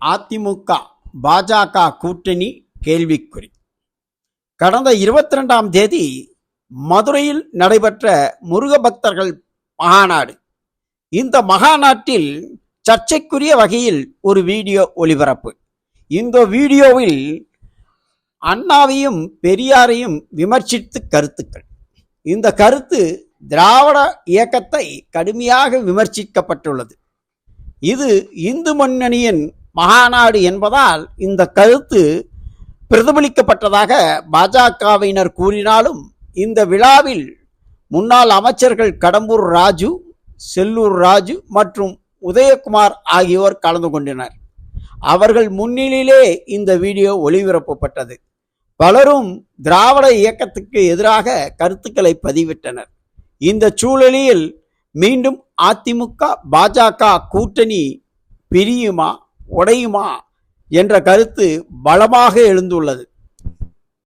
அதிமுக பாஜக கூட்டணி கேள்விக்குறி. கடந்த இருபத்தி ரெண்டாம் தேதி மதுரையில் நடைபெற்ற முருக பக்தர்கள் மகாநாடு. இந்த மகாநாட்டில் சர்ச்சைக்குரிய வகையில் ஒரு வீடியோ ஒளிபரப்பு. இந்த வீடியோவில் அண்ணாவையும் பெரியாரையும் விமர்சித்து கருத்துக்கள். இந்த கருத்து திராவிட இயக்கத்தை கடுமையாக விமர்சிக்கப்பட்டுள்ளது. இது இந்து முன்னணியின் மகாநாடு என்பதால் இந்த கருத்து பிரதிபலிக்கப்பட்டதாக பாஜகவினர் கூறினாலும் இந்த விழாவில் முன்னாள் அமைச்சர்கள் கடம்பூர் ராஜு செல்லூர் ராஜு மற்றும் உதயகுமார் ஆகியோர் கலந்து கொண்டனர். அவர்கள் முன்னிலையிலே இந்த வீடியோ ஒளிபரப்பப்பட்டது. பலரும் திராவிட இயக்கத்துக்கு எதிராக கருத்துக்களை பதிவிட்டனர். இந்த சூழலில் மீண்டும் அதிமுக பாஜக கூட்டணி பிரியுமா? உடையுமா என்ற கருத்து பலமாக எழுந்துள்ளது.